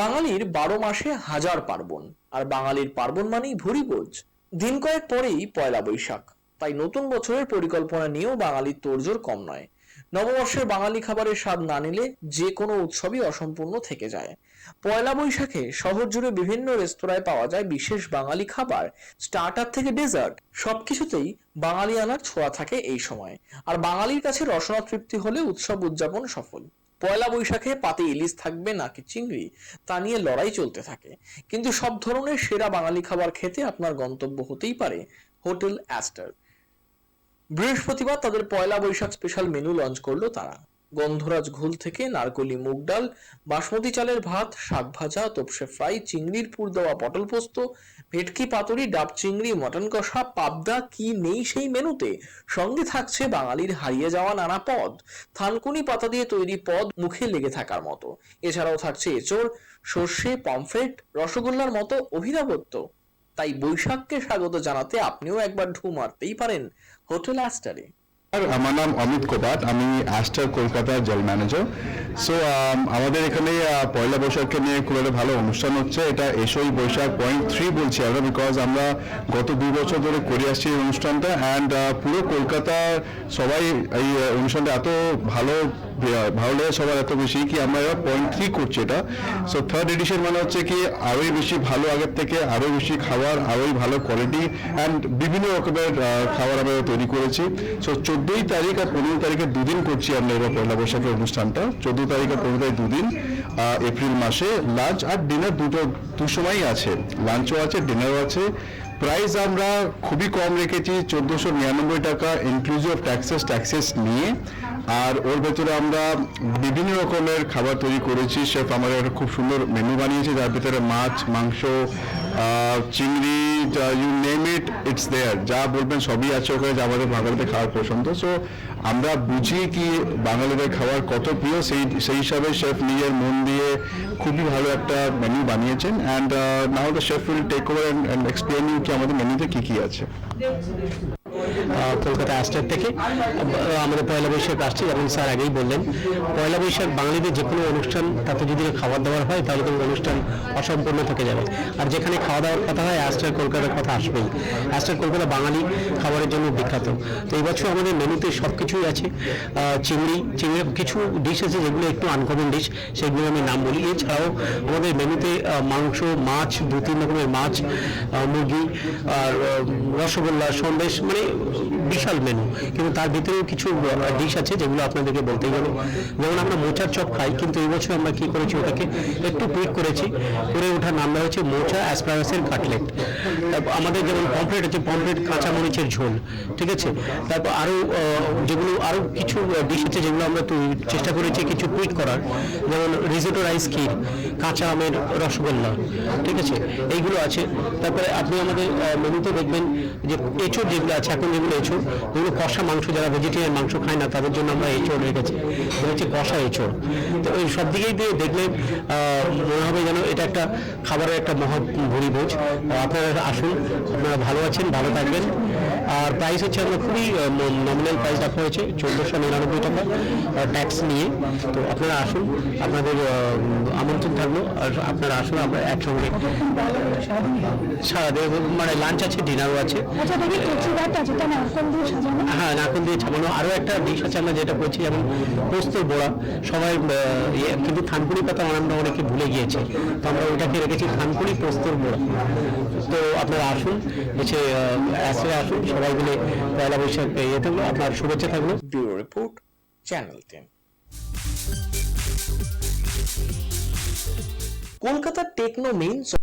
বাঙালির বারো মাসে হাজার পার্বণ। আর বাঙালির পার্বণ মানেই ভুরি বোঝ দিন কয়েক পরেই পয়লা বৈশাখ। তাই নতুন বছরের পরিকল্পনা নিয়েও বাঙালির তোড়জোড় কম নয়। নববর্ষের বাঙালি খাবারের স্বাদ না নিলে যে কোনো উৎসবই অসম্পূর্ণ থেকে যায়। পয়লা বৈশাখে শহর জুড়ে বিভিন্ন রেস্তোরাঁয় পাওয়া যায় বিশেষ বাঙালি খাবার। স্টার্টার থেকে ডেজার্ট। সবকিছুতেই বাঙালি আনার ছোঁয়া থাকে এই সময়। আর বাঙালির কাছে রসনা তৃপ্তি হলে উৎসব উদযাপন সফল। পয়লা বৈশাখে পাতে ইলিশ থাকবে নাকি চিংড়ি, তা নিয়ে লড়াই চলতে থাকে। কিন্তু সব ধরনের সেরা বাঙালি খাবার খেতে আপনার গন্তব্য হতেই পারে, হোটেল অ্যাস্টার। বৃহস্পতিবার তাদের Pohela Boishakh special menu launch করল তারা। গন্ধরাজ ঘোল থেকে নারকলি মুগ ডাল, বাসমতি চালের ভাত, শাক ভাজা, তোপসে ফ্রাই, চিংড়ির পুর দেওয়া পটল পোস্ত, ভেটকি পাতুরি, ডাব চিংড়ি, মটন কষা, পাবদা, কি নেই সেই মেনুতে? সঙ্গে থাকছে বাঙালির হারিয়ে যাওয়া নানা পদ। থানকুনি পাতা দিয়ে তৈরি পদ মুখে লেগে থাকার মতো। এছাড়াও থাকছে এচোড়, সর্ষে, পমফ্রেট, রসগোল্লার মতো অভিনবত্ব। তাই বৈশাখকে স্বাগত জানাতে আপনিও একবার ঢু মারতেই পারেন হোটেল অ্যাস্টারে। আমার নাম অমিত কোপাত, আমি অ্যাস্টার কলকাতার জেল ম্যানেজার সো আমাদের এখানে পয়লা বৈশাখকে নিয়ে খুব একটা ভালো অনুষ্ঠান হচ্ছে। এটা এসোই বৈশাখ পয়েন্ট থ্রি বলছি আমরা বিকজ আমরা গত দুই বছর ধরে করে আসছি এই অনুষ্ঠানটা। অ্যান্ড পুরো কলকাতা সবাই এই অনুষ্ঠানটা এত ভালো ভালো লাগে সবার এত বেশি কি আমরা পয়েন্ট থ্রি করছি এটা? সো থার্ড এডিশন মানে হচ্ছে কি আরোই বেশি ভালো আগের থেকে আরও বেশি খাবার, আরোই ভালো কোয়ালিটি অ্যান্ড বিভিন্ন রকমের খাবার আমরা তৈরি করেছি। সো চোদ্দোই তারিখ আর পনেরো তারিখে দুদিন করছি আমরা এবার পয়লা বৈশাখের অনুষ্ঠানটা। চোদ্দ তারিখ আর পনেরো তারিখ দুদিন এপ্রিল মাসে লাঞ্চ আর ডিনার দুটো, দু সময়ই আছে। লাঞ্চও আছে ডিনারও আছে। প্রাইস আমরা খুবই কম রেখেছি, চোদ্দোশো নিরানব্বই টাকা ইনক্লুজিভ ট্যাক্সেস ট্যাক্সেস নিয়ে। আর ওর ভেতরে আমরা বিভিন্ন রকমের খাবার তৈরি করেছি। শেফ আমাদের একটা খুব সুন্দর মেনু বানিয়েছে, যার ভিতরে মাছ, মাংস চিংড়ি you name it it's there যা বলবেন সবই আছে ওখানে, যা আমাদের বাঙালিদের খাওয়ার পছন্দ। সো আমরা বুঝি কি বাঙালিদের খাবার কত প্রিয়, সেই সেই হিসাবে শেফ নিজের মন দিয়ে খুবই ভালো একটা মেনু বানিয়েছেন। And now the chef will take over and explain you কি আমাদের মেনুতে কী কী আছে। কলকাতা অ্যাস্টার থেকে। আমাদের পয়লা বৈশাখ আসছে যেমন স্যার আগেই বললেন, পয়লা বৈশাখ বাঙালিদের যে কোনো অনুষ্ঠান, তাতে যদি খাবার দাবার হয়, তাহলে কিন্তু অনুষ্ঠান অসম্পূর্ণ থেকে যাবে। আর যেখানে খাওয়া দাওয়ার কথা হয় অ্যাস্টার কলকাতার কথা আসবেই। অ্যাস্টার কলকাতা বাঙালি খাবারের জন্য বিখ্যাত। তো এই বছর আমাদের মেনুতে সব কিছুই আছে চিংড়ি চিংড়ির কিছু ডিশ আছে, যেগুলো একটু আনকমন ডিশ সেগুলো আমি নাম বলি। এছাড়াও আমাদের মেনুতে মাংস, মাছ দু তিন রকমের মাছ মুরগি, আর রসগোল্লা, সন্দেশ মানে বিশাল মেনু কিন্তু তার ভিতরেও কিছু ডিশ আছে যেগুলো আপনাদেরকে বলতেই হবে। যেমন আমরা মোচার চপ খাই, কিন্তু এই বছর আমরা কি করেছি ওটাকে একটু টুইট করেছি। করে ওঠার নাম দেওয়া হচ্ছে মোচা অ্যাসপারাসের কাটলেট আমাদের যেমন পমফ্রেট আছে পমফ্রেট কাঁচা মরিচের ঝোল, ঠিক আছে? তারপর আরও যেগুলো আরও কিছু ডিশ আছে যেগুলো আমরা চেষ্টা করেছি কিছু টুইট করার। যেমন রিজোটো রাইস ক্ষীর, কাঁচা আমের রসগোল্লা, ঠিক আছে? এইগুলো আছে। তারপরে আপনি আমাদের মেনুতে দেখবেন যে এঁচড় যেগুলো আছে, এখন যেগুলো এঁচড়, যেগুলো কষা মাংস, যারা ভেজিটেরিয়ান মাংস খায় না, তাদের জন্য আমরা এঁচড় রেখেছি। হচ্ছে কষা এঁচড়। তো ওই সব দিকেই দিয়ে দেখলে মনে হবে যেন এটা একটা খাবারের একটা মহৎ ভুরি ভোজ আপনারা আসুন, আপনারা ভালো আছেন, ভালো থাকবেন। আর প্রাইস হচ্ছে আমরা খুবই নমিনাল প্রাইস রাখা হয়েছে চোদ্দোশো নিরানব্বই টাকা ট্যাক্স নিয়ে। তো আপনারা আসুন আপনাদের আমন্ত্রণ থাকল আর আপনারা আসুন আমরা একসঙ্গে সারা সারাদিন মানে লাঞ্চ আছে ডিনারও আছে। আচ্ছা হ্যাঁ নারকল দিয়ে ছাপানো আরও একটা ডিশ আছে আমরা যেটা করছি যেমন পোস্তর বড়া। সবাই ইয়ে, কিন্তু থানকুড়ি পাতা আমরা অনেকে ভুলে গিয়েছে। তো আমরা ওটাকে রেখেছি থানকুড়ি পোস্তর বড়া। তো আপনারা আসুন এসে অ্যাসে আসুন সবাই মিলে পয়লা বৈশাখ ইয়ে থাকল। আপনার শুভেচ্ছা থাকল। ব্যুরো রিপোর্ট, চ্যানেল টেন কলকাতার টেকনো মেইন